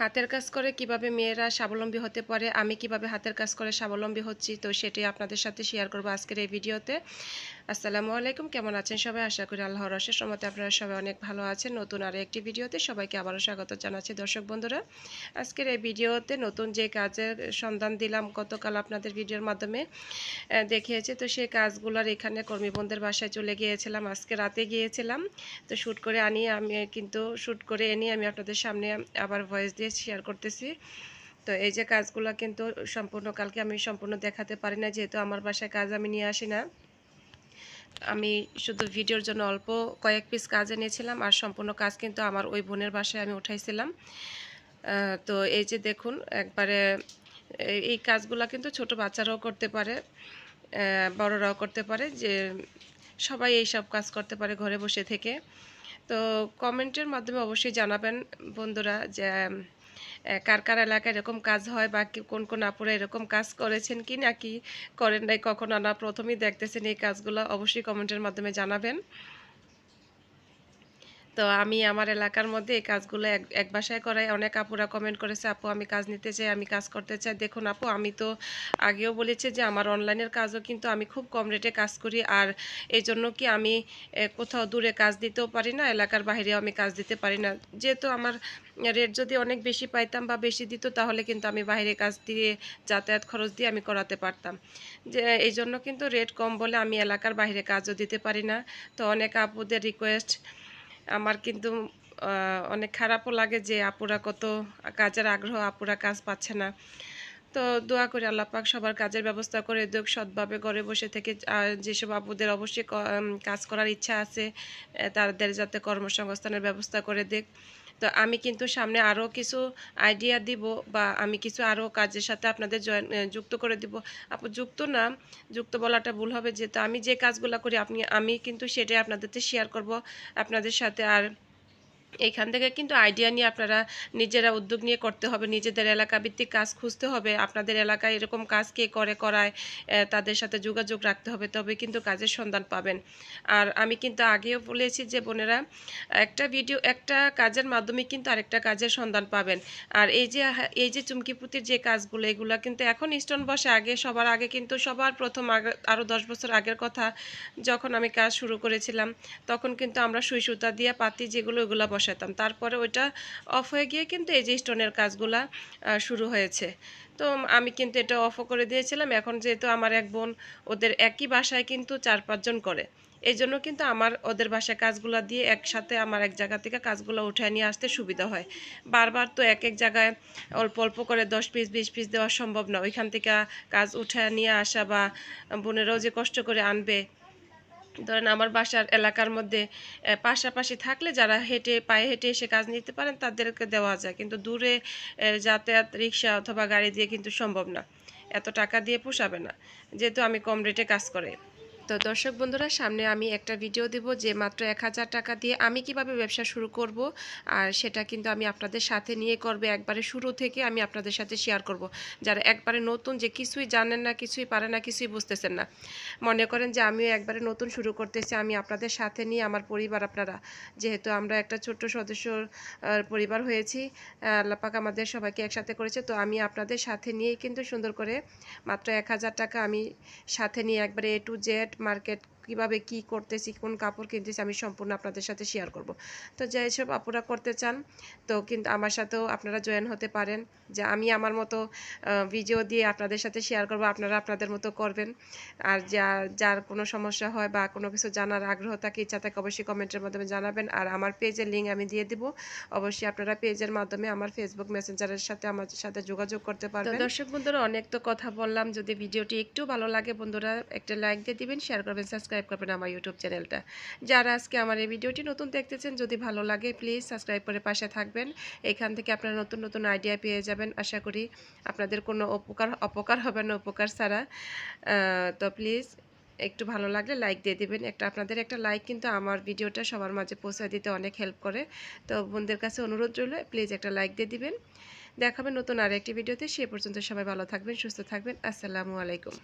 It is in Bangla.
হাতের কাজ করে কীভাবে মেয়েরা স্বাবলম্বী হতে পারে, আমি কীভাবে হাতের কাজ করে স্বাবলম্বী হচ্ছি, তো সেটি আপনাদের সাথে শেয়ার করব আজকের এই ভিডিওতে। আসসালামু আলাইকুম, কেমন আছেন সবাই? আশা করি আল্লাহর রসের সমতে আপনারা সবাই অনেক ভালো আছেন। নতুন আর একটি ভিডিওতে সবাইকে আবারও স্বাগত জানাচ্ছি দর্শক বন্ধুরা। আজকের এই ভিডিওতে নতুন যে কাজের সন্ধান দিলাম, গতকাল আপনাদের ভিডিওর মাধ্যমে দেখিয়েছে। তো সেই কাজগুলোর এখানে কর্মীবন্ধের বাসায় চলে গিয়েছিলাম, আজকে রাতে গিয়েছিলাম। তো শ্যুট করে আনি, আমি কিন্তু শ্যুট করে এনে আমি আপনাদের সামনে আবার ভয়েস দিয়ে শেয়ার করতেছি। তো এই যে কাজগুলো কিন্তু সম্পূর্ণ, কালকে আমি সম্পূর্ণ দেখাতে পারি না, যেহেতু আমার বাসায় কাজ আমি নিয়ে আসি না। আমি শুধু ভিডিওর জন্য অল্প কয়েক পিস কাজ এনেছিলাম, আর সম্পূর্ণ কাজ কিন্তু আমার ওই বোনের বাসায় আমি উঠাইছিলাম। তো এই যে দেখুন, একবারে এই- কাজগুলো কিন্তু ছোট বাচ্চারাও করতে পারে বড়রাও করতে পারে, যে সবাই এই সব কাজ করতে পারে ঘরে বসে থেকে। তো কমেন্টের মাধ্যমে অবশ্যই জানাবেন বন্ধুরা যে কার কার এলাকায় এরকম কাজ হয় বা কোন কোন আপুরা এরকম কাজ করেছেন কি নাকি করেন নাই, কখনো না, প্রথমেই দেখতেছেন এই কাজগুলো, অবশ্যই কমেন্টের মাধ্যমে জানাবেন। তো আমি আমার এলাকার মধ্যে এই কাজগুলো এক এক বাসায় করাই। অনেক আপুরা কমেন্ট করেছে, আপু, আমি কাজ নিতে চাই, আমি কাজ করতে চাই। দেখুন আপু, আমি তো আগেও বলেছি যে আমার অনলাইনের কাজও কিন্তু আমি খুব কম রেটে কাজ করি। আর এই জন্য কি আমি কোথাও দূরে কাজ দিতেও পারি না, এলাকার বাইরেও আমি কাজ দিতে পারি না। যেহেতু আমার রেট যদি অনেক বেশি পাইতাম বা বেশি দিত, তাহলে কিন্তু আমি বাইরে কাজ দিয়ে যাতায়াত খরচ দিয়ে আমি করাতে পারতাম। যে এই জন্য কিন্তু রেট কম বলে আমি এলাকার বাইরে কাজও দিতে পারি না। তো অনেক আপুদের রিকোয়েস্ট আমার কিন্তু অনেক খারাপও লাগে যে আপুরা কত কাজের আগ্রহ, আপুরা কাজ পাচ্ছে না। তো দোয়া করি আল্লাহ পাক সবার কাজের ব্যবস্থা করে দেখ সৎভাবে ঘরে বসে থেকে যেসব আপুদের অবশ্যই কাজ করার ইচ্ছা আছে তাদের যাতে কর্মসংস্থানের ব্যবস্থা করে দেখ তো আমি কিন্তু সামনে আরও কিছু আইডিয়া দিব বা আমি কিছু আরও কাজের সাথে আপনাদের জয়েন যুক্ত করে দিব। আপ, যুক্ত না, যুক্ত বলাটা ভুল হবে। যেহেতু আমি যে কাজগুলো করি, আপনি, আমি কিন্তু সেটাই আপনাদেরকে শেয়ার করব। আপনাদের সাথে আর এইখান থেকে কিন্তু আইডিয়া নিয়ে আপনারা নিজেরা উদ্যোগ নিয়ে করতে হবে, নিজেদের এলাকা ভিত্তিক কাজ খুঁজতে হবে, আপনাদের এলাকায় এরকম কাজ কে করে করায় তাদের সাথে যোগাযোগ রাখতে হবে তবে কিন্তু কাজের সন্ধান পাবেন। আর আমি কিন্তু আগেও বলেছি যে বোনেরা, একটা ভিডিও একটা কাজের মাধ্যমে কিন্তু আরেকটা কাজের সন্ধান পাবেন। আর এই যে এই যে চুমকি পুঁতির যে কাজগুলো, এগুলো কিন্তু এখন স্টোন বসে আগে, সবার আগে কিন্তু সবার প্রথম আগে আরও দশ বছর আগের কথা, যখন আমি কাজ শুরু করেছিলাম, তখন কিন্তু আমরা সুই সুতা দিয়ে পাতি যেগুলো, ওগুলো বসাতাম। তারপরে ওইটা অফ হয়ে গিয়ে কিন্তু এই যে স্টোনের কাজগুলা শুরু হয়েছে। তো আমি কিন্তু এটা অফও করে দিয়েছিলাম। এখন যেহেতু আমার এক বোন, ওদের একই বাসায় কিন্তু চার পাঁচজন করে। এই জন্য কিন্তু আমার ওদের বাসায় কাজগুলো দিয়ে একসাথে আমার এক জায়গা থেকে কাজগুলো উঠে নিয়ে আসতে সুবিধা হয়। বারবার তো এক এক জায়গায় অল্প অল্প করে দশ পিস বিশ পিস দেওয়া সম্ভব না। ওইখান থেকে কাজ উঠে নিয়ে আসা বা বোনেরাও যে কষ্ট করে আনবে ধরেন আমার বাসার এলাকার মধ্যে পাশাপাশি থাকলে যারা হেঁটে, পায়ে হেঁটে এসে কাজ নিতে পারেন, তাদেরকে দেওয়া যায়। কিন্তু দূরে যাতায়াত, রিক্সা অথবা গাড়ি দিয়ে কিন্তু সম্ভব না। এত টাকা দিয়ে পোষাবে না। যেহেতু আমি কম রেটে কাজ করে। তো দর্শক বন্ধুরা সামনে আমি একটা ভিডিও দেব যে মাত্র এক হাজার টাকা দিয়ে আমি কীভাবে ব্যবসা শুরু করব আর সেটা কিন্তু আমি আপনাদের সাথে নিয়ে করবে। একবারে শুরু থেকে আমি আপনাদের সাথে শেয়ার করব। যারা একবারে নতুন যে কিছুই জানেন না কিছুই পারে না কিছুই বুঝতেছেন না মনে করেন যে আমিও একবারে নতুন শুরু করতেছি আমি আপনাদের সাথে নিয়ে আমার পরিবার আপনারা যেহেতু আমরা একটা ছোট্ট সদস্য পরিবার হয়েছি আহ, আল্লাহ পাক আমাদের সবাইকে একসাথে করেছে তো আমি আপনাদের সাথে নিয়েই কিন্তু সুন্দর করে মাত্র এক হাজার টাকা আমি সাথে নিয়ে একবারে এ টু জেড মার্কেট কীভাবে কি করতেছি কোন কাপড় কিনতেছি আমি সম্পূর্ণ আপনাদের সাথে শেয়ার করব। তো যেসব আপুরা করতে চান তো কিন্তু আমার সাথেও আপনারা জয়েন হতে পারেন। যে আমি আমার মতো ভিডিও দিয়ে আপনাদের সাথে শেয়ার করব আপনারা আপনাদের মতো করবেন। আর যা যার কোনো সমস্যা হয় বা কোনো কিছু জানার আগ্রহ থাকে ইচ্ছা থাকে অবশ্যই কমেন্টের মাধ্যমে জানাবেন। আর আমার পেজের লিঙ্ক আমি দিয়ে দিব। অবশ্যই আপনারা পেজের মাধ্যমে আমার ফেসবুক মেসেঞ্জারের সাথে আমার সাথে যোগাযোগ করতে পারবেন। দর্শক বন্ধুরা অনেক তো কথা বললাম। যদি ভিডিওটি একটু ভালো লাগে বন্ধুরা একটা লাইক দিয়ে দিবেন শেয়ার করবেন সাবস্ক্রাইব করবেন আমার ইউটিউব চ্যানেলটা। যারা আজকে আমার এই ভিডিওটি নতুন দেখতেছেন, যদি ভালো লাগে প্লিজ সাবস্ক্রাইব করে পাশে থাকবেন। এখান থেকে আপনারা নতুন নতুন আইডিয়া পেয়ে যাবেন। আশা করি আপনাদের কোনো উপকার, অপকার হবে না, উপকার ছাড়া। তো প্লিজ একটু ভালো লাগলে লাইক দিয়ে দিবেন। একটা, আপনাদের একটা লাইক কিন্তু আমার ভিডিওটা সবার মাঝে পৌঁছে দিতে অনেক হেল্প করে। তো বোনদের কাছে অনুরোধ রইল প্লিজ একটা লাইক দিয়ে দিবেন। দেখাবেন নতুন আর একটি ভিডিওতে। সে পর্যন্ত সবাই ভালো থাকবেন, সুস্থ থাকবেন। আসসালামু আলাইকুম।